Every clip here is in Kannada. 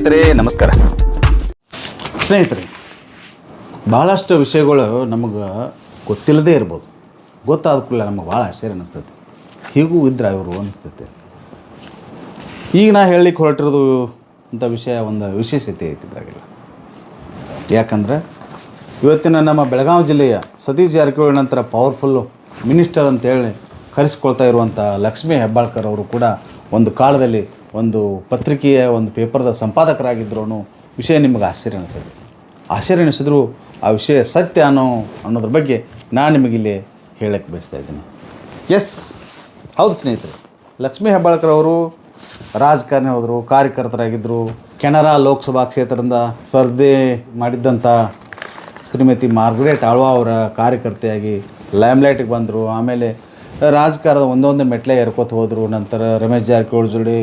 ಸ್ನೇಹಿತರೆ, ನಮಸ್ಕಾರ. ಸ್ನೇಹಿತರೆ ಭಾಳಷ್ಟು ವಿಷಯಗಳು ನಮಗೆ ಗೊತ್ತಿಲ್ಲದೇ ಇರ್ಬೋದು. ಗೊತ್ತಾದ ಕೂಡಲೇ ನಮಗೆ ಭಾಳ ಆಶ್ಚರ್ಯ ಅನ್ನಿಸ್ತೈತಿ ಹೀಗೂ ಇದ್ರೆ ಇವರು ಅನ್ನಿಸ್ತೈತೆ ಈಗ ನಾ ಹೇಳಲಿಕ್ಕೆ ಹೊರಟಿರೋದು ಅಂಥ ವಿಷಯ ಒಂದು ವಿಶೇಷತೆ ಐತಿ ಇದ್ರಾಗಿಲ್ಲ. ಯಾಕಂದ್ರೆ, ಇವತ್ತಿನ ನಮ್ಮ ಬೆಳಗಾವಿ ಜಿಲ್ಲೆಯ ಸತೀಶ್ ಜಾರಕಿಹೊಳಿ ನಂತರ ಪವರ್ಫುಲ್ಲು ಮಿನಿಸ್ಟರ್ ಅಂತೇಳಿ ಕರೆಸ್ಕೊಳ್ತಾ ಇರುವಂಥ ಲಕ್ಷ್ಮೀ ಹೆಬ್ಬಾಳ್ಕರ್ ಅವರು ಕೂಡ ಒಂದು ಕಾಲದಲ್ಲಿ ಒಂದು ಪತ್ರಿಕೆಯ ಒಂದು ಪೇಪರ್ದ ಸಂಪಾದಕರಾಗಿದ್ದರು ಅನ್ನೋ ವಿಷಯ ನಿಮಗೆ ಆಶ್ಚರ್ಯ ಅನಿಸುತ್ತೆ. ಆಶ್ಚರ್ಯ ಅನಿಸಿದ್ರು ಆ ವಿಷಯ ಸತ್ಯ ಅನ್ನೋ, ಅನ್ನೋದ್ರ ಬಗ್ಗೆ ನಾನು ನಿಮಗಿಲ್ಲಿ ಹೇಳಕ್ಕೆ ಬಯಸ್ತಾ ಇದ್ದೀನಿ. ಎಸ್ ಹೌದು ಸ್ನೇಹಿತರೆ, ಲಕ್ಷ್ಮೀ ಹೆಬ್ಬಾಳ್ಕರ್ ಅವರು ರಾಜಕಾರಣಿ ಹೋದರು ಕಾರ್ಯಕರ್ತರಾಗಿದ್ದರು ಕೆನರಾ ಲೋಕಸಭಾ ಕ್ಷೇತ್ರದಿಂದ ಸ್ಪರ್ಧೆ ಮಾಡಿದ್ದಂಥ ಶ್ರೀಮತಿ ಮಾರ್ಗರೇಟ್ ಆಳ್ವಾ ಅವರ ಕಾರ್ಯಕರ್ತೆಯಾಗಿ ಲ್ಯಾಮ್ಲೈಟಿಗೆ ಬಂದರು. ಆಮೇಲೆ ರಾಜಕಾರಣದ ಒಂದೊಂದು ಮೆಟ್ಲೆ ಏರ್ಕೋತ ಹೋದರು. ನಂತರ ರಮೇಶ್ ಜಾರಕಿಹೊಳಿ ಜೋಡಿ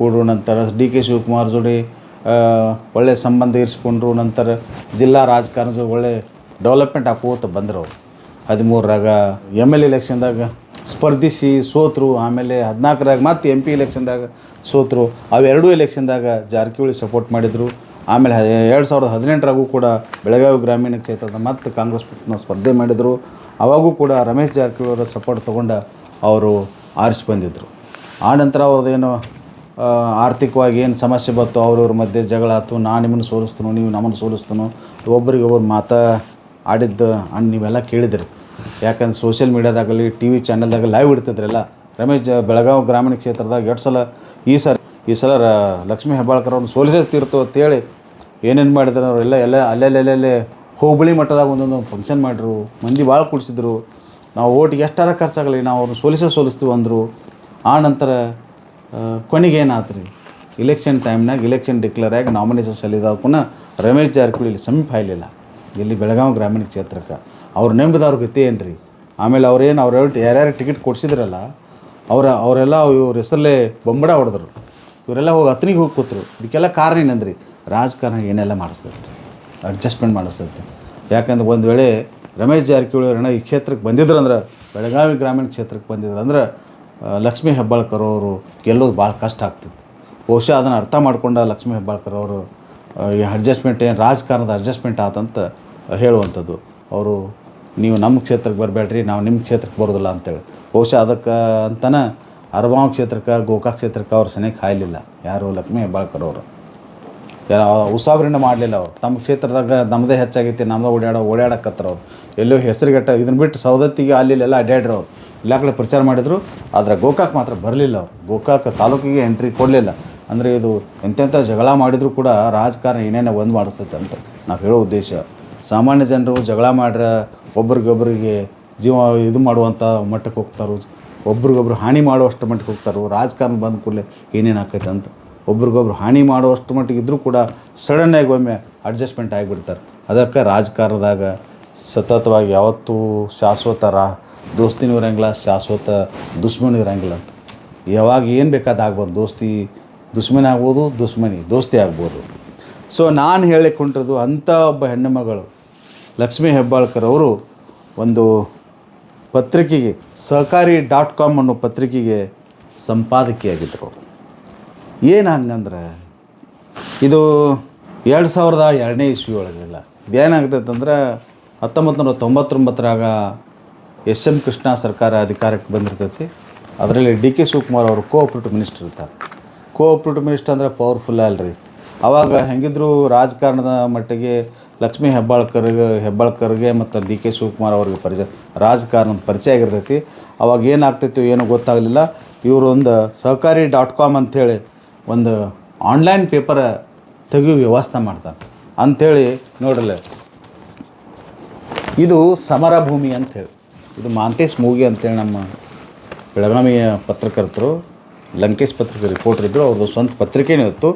ಕೂಡ್ರು ನಂತರ ಡಿ ಕೆ ಶಿವಕುಮಾರ್ ಜೋಡಿ ಒಳ್ಳೆಯ ಒಳ್ಳೆ ಸಂಬಂಧ ಇರಿಸ್ಕೊಂಡ್ರು. ನಂತರ ಜಿಲ್ಲಾ ರಾಜಕಾರಣ ಒಳ್ಳೆ ಡೆವಲಪ್ಮೆಂಟ್ ಆಕೋತ ಬಂದರು ಅವರು. ಹದಿಮೂರರಾಗ ಎಂ ಎಲ್ ಎಲೆಕ್ಷನ್ದಾಗ ಸ್ಪರ್ಧಿಸಿ ಸೋತರು. ಆಮೇಲೆ ಹದಿನಾಲ್ಕರಾಗ ಮತ್ತೆ ಎಂ ಪಿ ಎಲೆಕ್ಷನ್ದಾಗ ಸೋತರು. ಅವೆರಡೂ ಎಲೆಕ್ಷನ್ದಾಗ ಜಾರಕಿಹೊಳಿ ಸಪೋರ್ಟ್ ಮಾಡಿದರು. ಆಮೇಲೆ ಎರಡು ಸಾವಿರದ ಹದಿನೆಂಟರಾಗೂ ಕೂಡ ಬೆಳಗಾವಿ ಗ್ರಾಮೀಣ ಕ್ಷೇತ್ರದ ಮತ್ತೆ ಕಾಂಗ್ರೆಸ್ ಪಕ್ಷನ ಸ್ಪರ್ಧೆ ಮಾಡಿದರು. ಅವಾಗೂ ಕೂಡ ರಮೇಶ್ ಜಾರಕಿಹೊಳಿ ಸಪೋರ್ಟ್ ತೊಗೊಂಡು ಅವರು ಆರಿಸಿ ಬಂದಿದ್ದರು ಆ ನಂತರ ಅವ್ರದ್ದೇನು ಆರ್ಥಿಕವಾಗಿ ಏನು ಸಮಸ್ಯೆ ಬಂತು ಅವ್ರವ್ರ ಮಧ್ಯೆ ಜಗಳ ಆಯ್ತು ನಾನು ನಿಮ್ಮನ್ನು ಸೋಲಿಸ್ತನು, ನೀವು ನಮ್ಮನ್ನು ಸೋಲಿಸ್ತನು ಒಬ್ರಿಗೊಬ್ರು ಮಾತಾ ಆಡಿದ್ದು ಅಣ್ಣ ನೀವೆಲ್ಲ ಕೇಳಿದ್ರಿ. ಯಾಕಂದ್ರೆ ಸೋಷಿಯಲ್ ಮೀಡ್ಯಾದಾಗಲಿ ಟಿ ವಿ ಚಾನಲ್ದಾಗ ಲೈವ್ ಇಡ್ತಿದ್ರಲ್ಲ ರಮೇಶ್, ಬೆಳಗಾವಿ ಗ್ರಾಮೀಣ ಕ್ಷೇತ್ರದಾಗ ಎರಡು ಸಲ ಈ ಸಲ ಈ ಸಲ ಲಕ್ಷ್ಮೀ ಹೆಬ್ಬಾಳ್ಕರ್ ಅವ್ರನ್ನ ಸೋಲಿಸೇ ತೀರ್ತು ಅಂತೇಳಿ ಏನೇನು ಮಾಡಿದ್ರು ಅವರೆಲ್ಲ ಎಲ್ಲ ಅಲ್ಲೆಲ್ಲೆಲ್ಲೆಲ್ಲೇ ಹೋಬಳಿ ಮಟ್ಟದಾಗ ಒಂದೊಂದು ಫಂಕ್ಷನ್ ಮಾಡಿದ್ರು, ಮಂದಿ ಭಾಳ ಕುಡಿಸಿದ್ರು. ನಾವು ಓಟಿಗೆ ಎಷ್ಟಾರ ಖರ್ಚಾಗಲಿ, ನಾವು ಅವ್ರನ್ನ ಸೋಲಿಸೇ ಸೋಲಿಸ್ತೀವಿ ಅಂದರು. ಆ ನಂತರ ಕೊನೆಗೆ ಏನಾಯ್ತು ರೀ ಇಲೆಕ್ಷನ್ ಟೈಮ್ನಾಗ ಇಲೆಕ್ಷನ್ ಡಿಕ್ಲೇರ್ ಆಗಿ ನಾಮಿನೇಷನ್ ಸಲ್ಲಿದಾಗ ಪುನಃ ರಮೇಶ್ ಜಾರಕಿಹೊಳಿ ಇಲ್ಲಿ ಸಮೀಪ ಇಲ್ಲ ಇಲ್ಲಿ ಬೆಳಗಾವಿ ಗ್ರಾಮೀಣ ಕ್ಷೇತ್ರಕ್ಕೆ. ಅವ್ರು ನೆಂಬದವ್ರ ಗತಿ ಏನು ರೀ ಆಮೇಲೆ ಅವ್ರೇನು ಅವ್ರು ಯಾರ್ಯಾರು ಟಿಕೆಟ್ ಕೊಡ್ಸಿದ್ರಲ್ಲ, ಅವರ ಅವರೆಲ್ಲ ಇವ್ರ ಹೆಸರಲ್ಲೇ ಬೊಂಬಡ ಹೊಡೆದ್ರು. ಇವರೆಲ್ಲ ಹೋಗಿ ಹತ್ತನಿಗೆ ಹೋಗಿ ಕೂತರು. ಇದಕ್ಕೆಲ್ಲ ಕಾರಣ ಏನಂದ್ರಿ? ರಾಜಕಾರಣ ಏನೆಲ್ಲ ಮಾಡಿಸ್ತೈತೆ ಅಡ್ಜಸ್ಟ್ಮೆಂಟ್ ಮಾಡಿಸ್ತೈತೆ ಯಾಕಂದ್ರೆ ಒಂದು ವೇಳೆ ರಮೇಶ್ ಜಾರಕಿಹೊಳಿ ಅವ್ರನ್ನ ಈ ಕ್ಷೇತ್ರಕ್ಕೆ ಬಂದಿದ್ರು ಅಂದ್ರೆ ಬೆಳಗಾವಿ ಗ್ರಾಮೀಣ ಕ್ಷೇತ್ರಕ್ಕೆ ಬಂದಿದ್ರು ಅಂದ್ರೆ ಲಕ್ಷ್ಮೀ ಹೆಬ್ಬಾಳ್ಕರ್ ಅವರು ಗೆಲ್ಲೋದು ಭಾಳ ಕಷ್ಟ ಆಗ್ತಿತ್ತು. ಬಹುಶಃ ಅದನ್ನು ಅರ್ಥ ಮಾಡ್ಕೊಂಡ ಲಕ್ಷ್ಮೀ ಹೆಬ್ಬಾಳ್ಕರ್ ಅವರು ಈ ಅಡ್ಜಸ್ಟ್ಮೆಂಟ್ ಏನು ರಾಜಕಾರಣದ ಅಡ್ಜಸ್ಟ್ಮೆಂಟ್ ಆತಂತ ಹೇಳುವಂಥದ್ದು. ಅವರು, ನೀವು ನಮ್ಮ ಕ್ಷೇತ್ರಕ್ಕೆ ಬರಬೇಡ್ರಿ, ನಾವು ನಿಮ್ಮ ಕ್ಷೇತ್ರಕ್ಕೆ ಬರೋದಿಲ್ಲ ಅಂತೇಳಿ. ಬಹುಶಃ ಅದಕ್ಕೆ ಅಂತನ ಅರಬಾವ್ ಕ್ಷೇತ್ರಕ್ಕೆ, ಗೋಕಾಕ್ ಕ್ಷೇತ್ರಕ್ಕೆ ಅವ್ರ ಸನಿಹಕ್ಕೆ ಹಾಯಲಿಲ್ಲ. ಯಾರು? ಲಕ್ಷ್ಮೀ ಹೆಬ್ಬಾಳ್ಕರ್ ಅವರು. ಉಸಾಬರಿನ ಮಾಡಲಿಲ್ಲ ಅವ್ರು. ತಮ್ಮ ಕ್ಷೇತ್ರದಾಗ ನಮ್ಮದೇ ಹೆಚ್ಚಾಗೈತಿ ನಮ್ಮದೇ ಓಡಾಡೋ ಓಡಾಡಕತ್ತಾರ ಅವ್ರು. ಎಲ್ಲೋ ಹೆಸರುಗಟ್ಟ ಇದನ್ನ ಬಿಟ್ಟು ಸೌದತ್ತಿಗೆ ಅಲ್ಲಿ ಇಲ್ಲೆಲ್ಲ ಅಡ್ಡಾಡ್ರು ಎಲ್ಲ ಪ್ರಚಾರ ಮಾಡಿದರು, ಆದರೆ ಗೋಕಾಕ್ ಮಾತ್ರ ಬರಲಿಲ್ಲ ಅವರು. ಗೋಕಾಕ್ ತಾಲೂಕಿಗೆ ಎಂಟ್ರಿ ಕೊಡಲಿಲ್ಲ. ಅಂದರೆ ಇದು ಎಂತೆಂಥ ಜಗಳ ಮಾಡಿದರೂ ಕೂಡ ರಾಜಕಾರಣ ಏನೇನೋ ಒಂದು ಮಾಡಿಸ್ತೈತೆ ಅಂತ ನಾವು ಹೇಳೋ ಉದ್ದೇಶ. ಸಾಮಾನ್ಯ ಜನರು ಜಗಳ ಮಾಡ್ರೆ, ಒಬ್ರಿಗೊಬ್ರಿಗೆ ಜೀವ ಇದು ಮಾಡುವಂಥ ಮಟ್ಟಕ್ಕೆ ಹೋಗ್ತಾರೋ, ಒಬ್ರಿಗೊಬ್ರು ಹಾನಿ ಮಾಡುವಷ್ಟು ಮಟ್ಟಿಗೆ ಹೋಗ್ತಾರೋ, ರಾಜಕಾರಣ ಬಂದ ಕೂಡಲೇ ಏನೇನು ಆಕೈತೆ ಅಂತ. ಒಬ್ರಿಗೊಬ್ರು ಹಾನಿ ಮಾಡುವಷ್ಟು ಮಟ್ಟಿಗೆ ಇದ್ದರೂ ಕೂಡ ಸಡನ್ನಾಗಿ ಒಮ್ಮೆ ಅಡ್ಜಸ್ಟ್ಮೆಂಟ್ ಆಗಿಬಿಡ್ತಾರೆ. ಅದಕ್ಕೆ ರಾಜಕಾರಣದಾಗ ಸತತವಾಗಿ ಯಾವತ್ತೂ ಶಾಶ್ವತ ರಾ ದೋಸ್ತಿನೂ ಇರೋಂಗಿಲ್ಲ, ಶಾಶ್ವತ ದುಶ್ಮನ್ ಇರಂಗಿಲ್ಲ ಅಂತ. ಯಾವಾಗ ಏನು ಬೇಕಾದ ಆಗ್ಬೋದು, ದೋಸ್ತಿ ದುಶ್ಮನಿ ಆಗ್ಬೋದು, ದುಶ್ಮನಿ ದೋಸ್ತಿ ಆಗ್ಬೋದು. ಸೊ ನಾನು ಹೇಳಿಕೊಂಡಿರೋದು ಅಂಥ ಒಬ್ಬ ಹೆಣ್ಣು ಮಗಳು, ಲಕ್ಷ್ಮೀ ಹೆಬ್ಬಾಳ್ಕರ್ ಅವರು ಒಂದು ಪತ್ರಿಕೆಗೆ ಸಹಕಾರಿ ಡಾಟ್ ಕಾಮ್ ಅನ್ನೋ ಪತ್ರಿಕೆಗೆ ಸಂಪಾದಕಿಯಾಗಿದ್ದರು ಏನು ಹಂಗಂದ್ರೆ, ಇದು ಎರಡು ಸಾವಿರದ ಎರಡನೇ ಇಸ್ವಿ ಒಳಗಿಲ್ಲ ಇದೇನಾಗ್ತೈತೆ ಅಂದ್ರೆ ಹತ್ತೊಂಬತ್ತು ನೂರ ತೊಂಬತ್ತೊಂಬತ್ತರಾಗ ಎಸ್ ಎಂ ಕೃಷ್ಣ ಸರ್ಕಾರ ಅಧಿಕಾರಕ್ಕೆ ಬಂದಿರ್ತೈತಿ. ಅದರಲ್ಲಿ ಡಿ ಕೆ ಶಿವಕುಮಾರ್ ಅವರು ಕೋಆಪ್ರೇಟಿವ್ ಮಿನಿಸ್ಟರ್ ಇರ್ತಾರೆ. ಕೋಆಪ್ರೇಟಿವ್ ಮಿನಿಸ್ಟರ್ ಅಂದರೆ ಪವರ್ಫುಲ್ ಅಲ್ರಿ. ಅವಾಗ ಹೆಂಗಿದ್ರು ರಾಜಕಾರಣದ ಮಟ್ಟಿಗೆ ಲಕ್ಷ್ಮೀ ಹೆಬ್ಬಾಳ್ಕರ್ಗೆ ಹೆಬ್ಬಾಳ್ಕರ್ಗೆ ಮತ್ತು ಡಿ ಕೆ ಶಿವಕುಮಾರ್ ಅವ್ರಿಗೆ ಪರಿಚಯ, ರಾಜಕಾರಣದ ಪರಿಚಯ ಆಗಿರ್ತೈತಿ. ಅವಾಗ ಏನಾಗ್ತೈತಿ ಏನೋ ಗೊತ್ತಾಗಲಿಲ್ಲ. ಇವರು ಒಂದು ಸಹಕಾರಿ ಡಾಟ್ ಕಾಮ್ ಅಂಥೇಳಿ ಒಂದು ಆನ್ಲೈನ್ ಪೇಪರ್ ತೆಗೆಯೋ ವ್ಯವಸ್ಥೆ ಮಾಡ್ತಾರೆ. ಅಂಥೇಳಿ ನೋಡ್ರಲ್ಲ ಇದು ಸಮರ ಭೂಮಿ ಅಂಥೇಳಿ. ಇದು ಮಾಂತೇಶ್ ಮೂಗಿ ಅಂತೇಳಿ ನಮ್ಮ ಬೆಳಗಾವಿಯ ಪತ್ರಕರ್ತರು, ಲಂಕೇಶ್ ಪತ್ರಿಕೆ ರಿಪೋರ್ಟರ್ ಇದ್ದರು ಅವ್ರದ್ದು ಸ್ವಂತ ಪತ್ರಿಕೆನೇ ಇತ್ತು.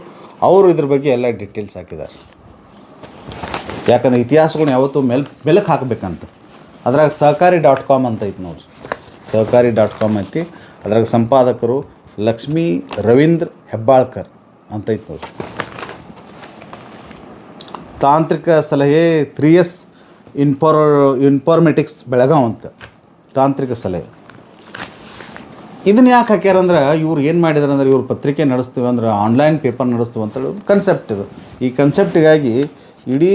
ಅವರು ಇದ್ರ ಬಗ್ಗೆ ಎಲ್ಲ ಡಿಟೇಲ್ಸ್ ಹಾಕಿದ್ದಾರೆ. ಯಾಕಂದ್ರೆ ಇತಿಹಾಸಗಳನ್ನ ಯಾವತ್ತೂ ಮೆಲ್, ಮೆಲಕ್ಕೆ ಹಾಕಬೇಕಂತ. ಅದ್ರಾಗ ಸಹಕಾರಿ ಡಾಟ್ ಕಾಮ್ ಅಂತ ಐತಿ ನೋಡಿ. ಸಹಕಾರಿ ಡಾಟ್ ಕಾಮ್ ಐತಿ. ಅದ್ರಾಗ ಸಂಪಾದಕರು ಲಕ್ಷ್ಮೀ ರವೀಂದ್ರ ಹೆಬ್ಬಾಳ್ಕರ್ ಅಂತ ಐತಿ ನೋಡಿ. ತಾಂತ್ರಿಕ ಸಲಹೆ ತ್ರೀ ಎಸ್ ಇನ್ಫಾರ್, ಇನ್ಫಾರ್ಮೆಟಿಕ್ಸ್ ಬೆಳಗಾವ್ ಅಂತ. ತಾಂತ್ರಿಕ ಸಲಹೆ. ಇದನ್ನ ಯಾಕೆ ಹಾಕ್ಯಾರಂದ್ರೆ ಇವ್ರು ಏನು ಮಾಡಿದಾರೆ ಅಂದ್ರೆ ಇವ್ರು ಪತ್ರಿಕೆ ನಡೆಸ್ತೀವಿ ಅಂದ್ರೆ ಆನ್ಲೈನ್ ಪೇಪರ್ ನಡೆಸ್ತೀವಿ ಅಂತೇಳಿ ಕನ್ಸೆಪ್ಟ್ ಇದು. ಈ ಕನ್ಸೆಪ್ಟಿಗಾಗಿ ಇಡೀ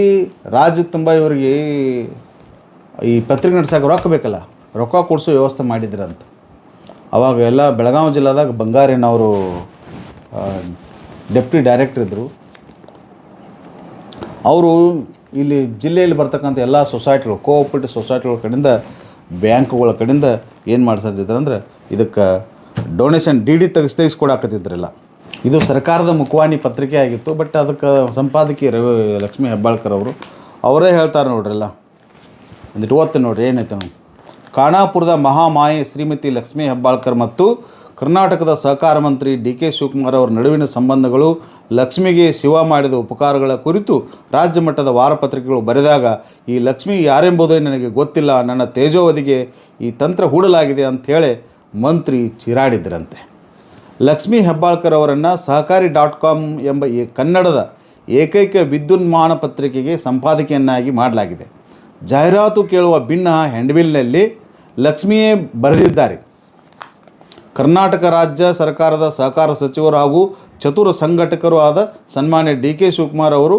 ರಾಜ್ಯ ತುಂಬ ಇವರಿಗೆ ಈ ಪತ್ರಿಕೆ ನಡ್ಸೋಕೆ ರೊಕ್ಕ ಬೇಕಲ್ಲ, ರೊಕ್ಕ ಕೊಡಿಸೋ ವ್ಯವಸ್ಥೆ ಮಾಡಿದ್ರಂತ ಅವಾಗ ಎಲ್ಲ ಬೆಳಗಾವಿ ಜಿಲ್ಲಾದಾಗ ಬಂಗಾರಿನವರು ಡೆಪ್ಟಿ ಡೈರೆಕ್ಟರ್ ಇದ್ದರು ಅವರು ಇಲ್ಲಿ ಜಿಲ್ಲೆಯಲ್ಲಿ ಬರ್ತಕ್ಕಂಥ ಎಲ್ಲ ಸೊಸೈಟಿಗಳು, ಕೋಆಪ್ರೇಟಿವ್ ಸೊಸೈಟಿಗಳ ಕಡೆಯಿಂದ ಬ್ಯಾಂಕ್ಗಳ ಕಡೆಯಿಂದ ಏನು ಮಾಡ್ಸತ್ತಿದ್ರು ಅಂದ್ರೆ ಇದಕ್ಕೆ ಡೊನೇಷನ್ ಡಿ ಡಿ ತೆಗಿಸ್ ತೆಗಿಸ್ಕೊಡಾಕತ್ತಿದ್ರಲ್ಲ. ಇದು ಸರ್ಕಾರದ ಮುಖವಾಣಿ ಪತ್ರಿಕೆ ಆಗಿತ್ತು ಬಟ್ ಅದಕ್ಕೆ ಸಂಪಾದಕಿ ರವಿ ಲಕ್ಷ್ಮೀ ಹೆಬ್ಬಾಳ್ಕರ್ ಅವರು, ಅವರೇ ಹೇಳ್ತಾರೆ ನೋಡ್ರಲ್ಲ. ಒಂದಿಟ್ಟು ಓದ್ತೀನಿ ನೋಡ್ರಿ ಏನೈತೆ ನಾವು ಖಾನಾಪುರದ ಮಹಾಮಾಯಿ ಶ್ರೀಮತಿ ಲಕ್ಷ್ಮೀ ಹೆಬ್ಬಾಳ್ಕರ್ ಮತ್ತು ಕರ್ನಾಟಕದ ಸಹಕಾರ ಮಂತ್ರಿ ಡಿ ಕೆ ಶಿವಕುಮಾರ್ ಅವರ ನಡುವಿನ ಸಂಬಂಧಗಳು ಲಕ್ಷ್ಮಿಗೆ ಶಿವ ಮಾಡಿದ ಉಪಕಾರಗಳ ಕುರಿತು ರಾಜ್ಯ ಮಟ್ಟದ ವಾರಪತ್ರಿಕೆಗಳು ಬರೆದಾಗ, ಈ ಲಕ್ಷ್ಮಿ ಯಾರೆಂಬುದೇ ನನಗೆ ಗೊತ್ತಿಲ್ಲ, ನನ್ನ ತೇಜೋವಧಿಗೆ ಈ ತಂತ್ರ ಹೂಡಲಾಗಿದೆ ಅಂಥೇಳಿ ಮಂತ್ರಿ ಚಿರಾಡಿದ್ರಂತೆ. ಲಕ್ಷ್ಮಿ ಹೆಬ್ಬಾಳ್ಕರ್ ಅವರನ್ನು ಸಹಕಾರಿ ಡಾಟ್ ಕಾಮ್ ಎಂಬ ಈ ಕನ್ನಡದ ಏಕೈಕ ವಿದ್ಯುನ್ಮಾನ ಪತ್ರಿಕೆಗೆ ಸಂಪಾದಕಿಯನ್ನಾಗಿ ಮಾಡಲಾಗಿದೆ. ಜಾಹೀರಾತು ಕೇಳುವ ಭಿನ್ನ ಹೆಂಡ್ಬಿಲ್ನಲ್ಲಿ ಲಕ್ಷ್ಮಿಯೇ ಬರೆದಿದ್ದಾರೆ. ಕರ್ನಾಟಕ ರಾಜ್ಯ ಸರ್ಕಾರದ ಸಹಕಾರ ಸಚಿವರು ಹಾಗೂ ಚತುರ ಸಂಘಟಕರು ಆದ ಸನ್ಮಾನ್ಯ ಡಿ ಕೆ ಶಿವಕುಮಾರ್ ಅವರು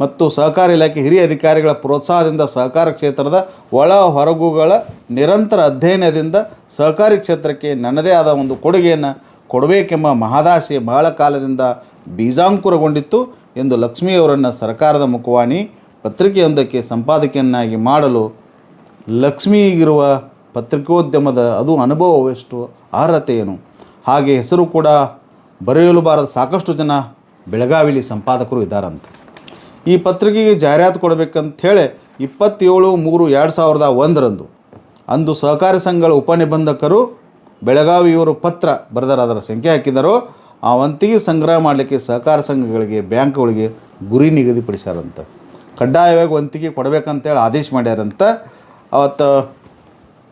ಮತ್ತು ಸಹಕಾರ ಇಲಾಖೆ ಹಿರಿಯ ಅಧಿಕಾರಿಗಳ ಪ್ರೋತ್ಸಾಹದಿಂದ ಸಹಕಾರ ಕ್ಷೇತ್ರದ ಒಳ ಹೊರಗುಗಳ ನಿರಂತರ ಅಧ್ಯಯನದಿಂದ ಸಹಕಾರಿ ಕ್ಷೇತ್ರಕ್ಕೆ ನನ್ನದೇ ಆದ ಒಂದು ಕೊಡುಗೆಯನ್ನು ಕೊಡಬೇಕೆಂಬ ಮಹದಾಶೆ ಬಹಳ ಕಾಲದಿಂದ ಬೀಜಾಂಕುರಗೊಂಡಿತ್ತು ಎಂದು ಲಕ್ಷ್ಮಿಯವರನ್ನು ಸರ್ಕಾರದ ಮುಖವಾಣಿ ಪತ್ರಿಕೆಯೊಂದಕ್ಕೆ ಸಂಪಾದಕಿಯನ್ನಾಗಿ ಮಾಡಲು ಲಕ್ಷ್ಮಿಗಿರುವ ಪತ್ರಿಕೋದ್ಯಮದ ಅದು ಅನುಭವವೆಷ್ಟು ಅರ್ಹತೆ ಏನು? ಹಾಗೆ ಹೆಸರು ಕೂಡ ಬರೆಯಲು ಬಾರದ ಸಾಕಷ್ಟು ಜನ ಬೆಳಗಾವಿಲಿ ಸಂಪಾದಕರು ಇದ್ದಾರಂತೆ. ಈ ಪತ್ರಿಕೆಗೆ ಜಾಹೀರಾತು ಕೊಡಬೇಕಂತ ಹೇಳಿ ಇಪ್ಪತ್ತೇಳು ಮೂರು ಎರಡು ಸಾವಿರದ ಒಂದರಂದು ಅಂದು ಸಹಕಾರಿ ಸಂಘಗಳ ಉಪನಿಬಂಧಕರು ಬೆಳಗಾವಿಯವರು ಪತ್ರ ಬರೆದರ ಅದರ ಸಂಖ್ಯೆ ಹಾಕಿದರೋ ಆ ವಂತಿಗೆ ಸಂಗ್ರಹ ಮಾಡಲಿಕ್ಕೆ ಸಹಕಾರ ಸಂಘಗಳಿಗೆ, ಬ್ಯಾಂಕ್ಗಳಿಗೆ ಗುರಿ ನಿಗದಿಪಡಿಸ್ಯಾರಂತ. ಕಡ್ಡಾಯವಾಗಿ ವಂತಿಗೆ ಕೊಡಬೇಕಂತೇಳಿ ಆದೇಶ ಮಾಡ್ಯಾರಂತ. ಅವತ್ತು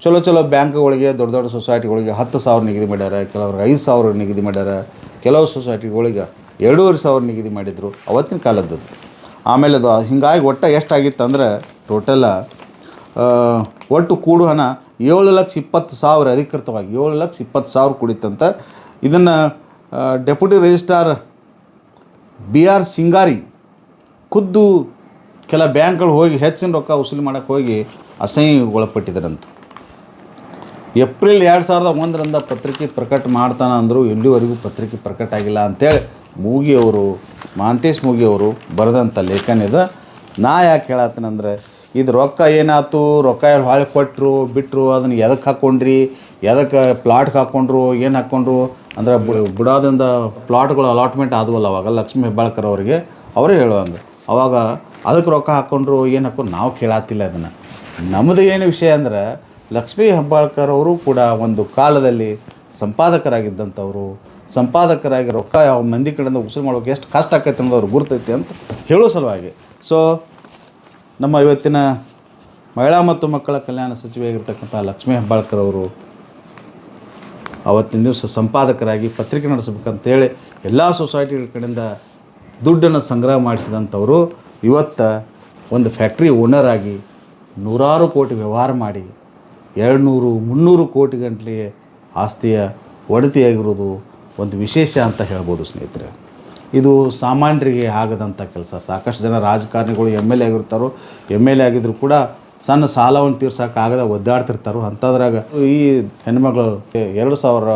ಚಲೋ ಚಲೋ ಬ್ಯಾಂಕ್ಗಳಿಗೆ, ದೊಡ್ಡ ದೊಡ್ಡ ಸೊಸೈಟಿಗಳಿಗೆ ಹತ್ತು ಸಾವಿರ ನಿಗದಿ ಮಾಡ್ಯಾರ, ಕೆಲವ್ರಿಗೆ ಐದು ಸಾವಿರ ನಿಗದಿ ಮಾಡ್ಯಾರ. ಕೆಲವು ಸೊಸೈಟಿಗಳಿಗೆ ಎರಡೂವರೆ ಸಾವಿರ ನಿಗದಿ ಮಾಡಿದರು ಅವತ್ತಿನ ಕಾಲದ್ದು. ಆಮೇಲೆ ಅದು ಹಿಂಗಾಗಿ ಒಟ್ಟು ಎಷ್ಟಾಗಿತ್ತು ಅಂದ್ರೆ ಟೋಟಲ ಒಟ್ಟು ಕೂಡು ಹಣ ಏಳು ಲಕ್ಷ ಇಪ್ಪತ್ತು ಸಾವಿರ ಅಧಿಕೃತವಾಗಿ, ಏಳು ಲಕ್ಷ ಇಪ್ಪತ್ತು ಸಾವಿರ ಕುಡಿತಂತ ಇದನ್ನು deputy registrar B R Singari ಖುದ್ದು ಕೆಲ ಬ್ಯಾಂಕ್ಗಳು ಹೋಗಿ ಹೆಚ್ಚಿನ ರೊಕ್ಕ ವಸೂಲಿ ಮಾಡೋಕ್ಕೆ ಹೋಗಿ ಅಸಹ್ಯಗೊಳಪಟ್ಟಿದ್ದಾರಂತೆ ಏಪ್ರಿಲ್ ಎರಡು ಸಾವಿರದ ಒಂದರಿಂದ ಪತ್ರಿಕೆ ಪ್ರಕಟ ಮಾಡ್ತಾನ ಅಂದರು ಎಲ್ಲಿವರೆಗೂ ಪತ್ರಿಕೆ ಪ್ರಕಟ ಆಗಿಲ್ಲ ಅಂಥೇಳಿ ಮೂಗಿಯವರು ಮಹಾಂತೇಶ್ ಮೂಗಿಯವರು ಬರೆದಂಥ ಲೇಖನ ಇದು. ನಾ ಯಾಕೆ ಹೇಳತ್ತೀನಂದ್ರೆ ಇದು ರೊಕ್ಕ ಏನಾಯ್ತು? ರೊಕ್ಕ ಹೊಳೆ ಕೊಟ್ಟರು ಬಿಟ್ಟರು ಅದನ್ನು ಎದಕ್ಕೆ ಹಾಕ್ಕೊಂಡ್ರಿ ಎದಕ್ಕೆ ಪ್ಲಾಟ್ಗೆ ಹಾಕ್ಕೊಂಡ್ರು ಏನು ಹಾಕ್ಕೊಂಡ್ರು ಅಂದ್ರೆ ಬುಡಾದಿಂದ ಪ್ಲಾಟ್ಗಳು ಅಲಾಟ್ಮೆಂಟ್ ಆದವಲ್ಲ ಅವಾಗ, ಲಕ್ಷ್ಮೀ ಹೆಬ್ಬಾಳ್ಕರ್ ಅವರಿಗೆ. ಅವರೇ ಹೇಳುವಂಗೆ ಅವಾಗ ಅದಕ್ಕೆ ರೊಕ್ಕ ಹಾಕ್ಕೊಂಡ್ರು ಏನು ಹಾಕ್ಕೊಂಡು ನಾವು ಕೇಳಾತಿಲ್ಲ ಅದನ್ನು ನಮ್ಮದು ಏನು ವಿಷಯ ಅಂದ್ರೆ ಲಕ್ಷ್ಮೀ ಹೆಬ್ಬಾಳ್ಕರ್ ಅವರು ಕೂಡ ಒಂದು ಕಾಲದಲ್ಲಿ ಸಂಪಾದಕರಾಗಿದ್ದಂಥವ್ರು. ಸಂಪಾದಕರಾಗಿ ರೊಕ್ಕ ಯಾವ ಮಂದಿ ಕಡೆಯಿಂದ ಉಸಿರು ಮಾಡೋಕೆ ಎಷ್ಟು ಕಷ್ಟ ಆಕೈತೆ ಅನ್ನೋದು ಅವ್ರು ಗುರ್ತೈತಿ ಅಂತ ಹೇಳೋ ಸಲುವಾಗಿ. ಸೊ ನಮ್ಮ ಇವತ್ತಿನ ಮಹಿಳಾ ಮತ್ತು ಮಕ್ಕಳ ಕಲ್ಯಾಣ ಸಚಿವೆಯಾಗಿರ್ತಕ್ಕಂಥ ಲಕ್ಷ್ಮೀ ಹೆಬ್ಬಾಳ್ಕರ್ ಅವರು ಅವತ್ತಿನ ದಿವಸ ಸಂಪಾದಕರಾಗಿ ಪತ್ರಿಕೆ ನಡೆಸಬೇಕಂತೇಳಿ ಎಲ್ಲ ಸೊಸೈಟಿಗಳ ಕಡೆಯಿಂದ ದುಡ್ಡನ್ನು ಸಂಗ್ರಹ ಮಾಡಿಸಿದಂಥವರು. ಇವತ್ತು ಒಂದು ಫ್ಯಾಕ್ಟ್ರಿ ಓನರ್ ಆಗಿ ನೂರಾರು ಕೋಟಿ ವ್ಯವಹಾರ ಮಾಡಿ ಎರಡು ನೂರು ಮುನ್ನೂರು ಕೋಟಿ ಗಂಟಲೆ ಆಸ್ತಿಯ ಒಡತಿಯಾಗಿರೋದು ಒಂದು ವಿಶೇಷ ಅಂತ ಹೇಳ್ಬೋದು ಸ್ನೇಹಿತರೆ. ಇದು ಸಾಮಾನ್ಯರಿಗೆ ಆಗದಂಥ ಕೆಲಸ. ಸಾಕಷ್ಟು ಜನ ರಾಜಕಾರಣಿಗಳು ಎಂ ಎಲ್ ಎ ಆಗಿರ್ತಾರೋ ಎಂ ಎಲ್ ಎ ಆಗಿದ್ರು ಕೂಡ ಸಣ್ಣ ಸಾಲವನ್ನು ತೀರ್ಸೋಕ್ಕಾಗದ ಒದ್ದಾಡ್ತಿರ್ತಾರೋ ಅಂಥದ್ರಾಗ ಈ ಹೆಣ್ಮಗಳು ಎರಡು ಸಾವಿರ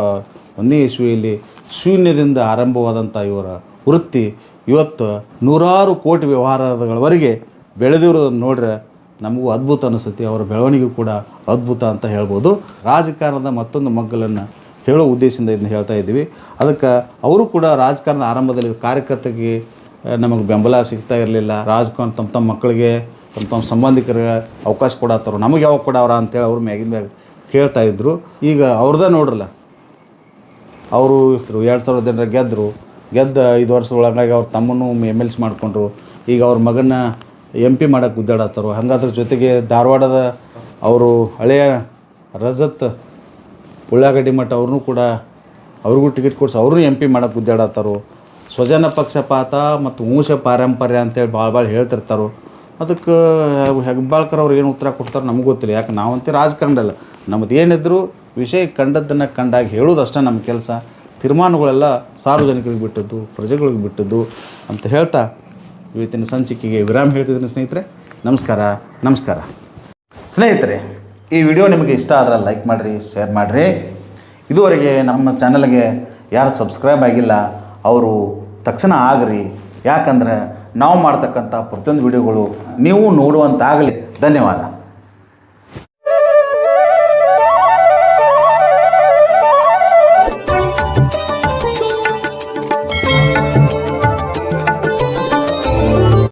ಒಂದನೇ ಇಸ್ವಿಯಲ್ಲಿ ಶೂನ್ಯದಿಂದ ಆರಂಭವಾದಂಥ ಇವರ ವೃತ್ತಿ ಇವತ್ತು ನೂರಾರು ಕೋಟಿ ವ್ಯವಹಾರಗಳವರೆಗೆ ಬೆಳೆದಿರೋದನ್ನು ನೋಡ್ರೆ ನಮಗೂ ಅದ್ಭುತ ಅನಿಸುತ್ತೆ, ಅವರ ಬೆಳವಣಿಗೆ ಕೂಡ ಅದ್ಭುತ ಅಂತ ಹೇಳ್ಬೋದು. ರಾಜಕಾರಣದ ಮತ್ತೊಂದು ಮಗ್ಗಲನ್ನು ಹೇಳೋ ಉದ್ದೇಶದಿಂದ ಇದನ್ನ ಹೇಳ್ತಾ ಇದ್ದೀವಿ. ಅದಕ್ಕೆ ಅವರು ಕೂಡ ರಾಜಕಾರಣದ ಆರಂಭದಲ್ಲಿ ಕಾರ್ಯಕರ್ತರಿಗೆ ನಮಗೆ ಬೆಂಬಲ ಸಿಗ್ತಾ ಇರಲಿಲ್ಲ. ರಾಜಕಾರಣ ತಮ್ಮ ತಮ್ಮ ಮಕ್ಕಳಿಗೆ, ತಮ್ಮ ತಮ್ಮ ಸಂಬಂಧಿಕರಿಗೆ ಅವಕಾಶ ಕೊಡತ್ತಾರ ನಮಗೆ ಯಾವಾಗ ಕೊಡವ್ರ ಅಂತೇಳಿ ಅವ್ರು ಮ್ಯಾಗಿನ ಮ್ಯಾಗ ಕೇಳ್ತಾ ಇದ್ದರು ಈಗ ಅವ್ರದ್ದೇ ನೋಡ್ರಲ್ಲ, ಅವರು ಎರಡು ಸಾವಿರದ ಜನರ ಗೆದ್ದರು ಗೆದ್ದ ಐದು ವರ್ಷದೊಳಗಾಗಿ ಅವ್ರ ತಮ್ಮನ್ನು ಎಂ ಎಲ್ ಸಿ ಮಾಡಿಕೊಂಡ್ರು. ಈಗ ಅವ್ರ ಮಗನ ಎಂ ಪಿ ಮಾಡೋಕ್ಕೆ ಗುದ್ದಾಡತ್ತಾರೋ ಹಂಗಾದ್ರ ಜೊತೆಗೆ ಧಾರವಾಡದ ಅವರು ಹಳೆಯ ರಜತ್ ಉಳ್ಳಾಗಡ್ಡಿ ಮಠ ಅವ್ರನ್ನೂ ಕೂಡ ಅವ್ರಿಗೂ ಟಿಕೆಟ್ ಕೊಡ್ಸಿ ಅವ್ರನ್ನೂ ಎಂ ಪಿ ಮಾಡೋಕ್ಕೆ ಗುದ್ದಾಡತ್ತಾರೋ ಸ್ವಜನ ಪಕ್ಷಪಾತ ಮತ್ತು ವಂಶ ಪಾರಂಪರ್ಯ ಅಂತೇಳಿ ಭಾಳ ಭಾಳ ಹೇಳ್ತಿರ್ತಾರೋ. ಅದಕ್ಕೆ ಹೆಗ್ಬಾಳ್ಕರ್ ಅವ್ರು ಏನು ಉತ್ತರ ಕೊಡ್ತಾರೆ ನಮ್ಗೆ ಗೊತ್ತಿಲ್ಲ. ಯಾಕೆ ನಾವಂತೂ ರಾಜಕಾರಣದಲ್ಲ ನಮ್ಮದು ಏನಿದ್ರು ವಿಷಯ ಕಂಡದ್ದನ್ನು ಕಂಡಾಗ ಹೇಳೋದಷ್ಟೇ ನಮ್ಮ ಕೆಲಸ. ತೀರ್ಮಾನಗಳೆಲ್ಲ ಸಾರ್ವಜನಿಕರಿಗೆ ಬಿಟ್ಟದ್ದು, ಪ್ರಜೆಗಳಿಗೆ ಬಿಟ್ಟದ್ದು ಅಂತ ಹೇಳ್ತಾ ಇವತ್ತಿನ ಸಂಚಿಕೆಗೆ ವಿರಾಮ ಹೇಳ್ತಿದ್ದೀನಿ ಸ್ನೇಹಿತರೆ, ನಮಸ್ಕಾರ ನಮಸ್ಕಾರ. ಸ್ನೇಹಿತರೆ, ಈ ವಿಡಿಯೋ ನಿಮಗೆ ಇಷ್ಟ ಆದ್ರೆ ಲೈಕ್ ಮಾಡಿರಿ, ಶೇರ್ ಮಾಡಿರಿ. ಇದುವರೆಗೆ ನಮ್ಮ ಚಾನಲ್ಗೆ ಯಾರು ಸಬ್ಸ್ಕ್ರೈಬ್ ಆಗಿಲ್ಲ, ಅವರು ತಕ್ಷಣ ಆಗ್ರಿ. ಯಾಕಂದ್ರೆ ನಾವು ಮಾಡ್ತಕ್ಕಂಥ ಪ್ರತಿಯೊಂದು ವಿಡಿಯೋಗಳು ನೀವು ನೋಡುವಂತಾಗಲಿ. ಧನ್ಯವಾದ.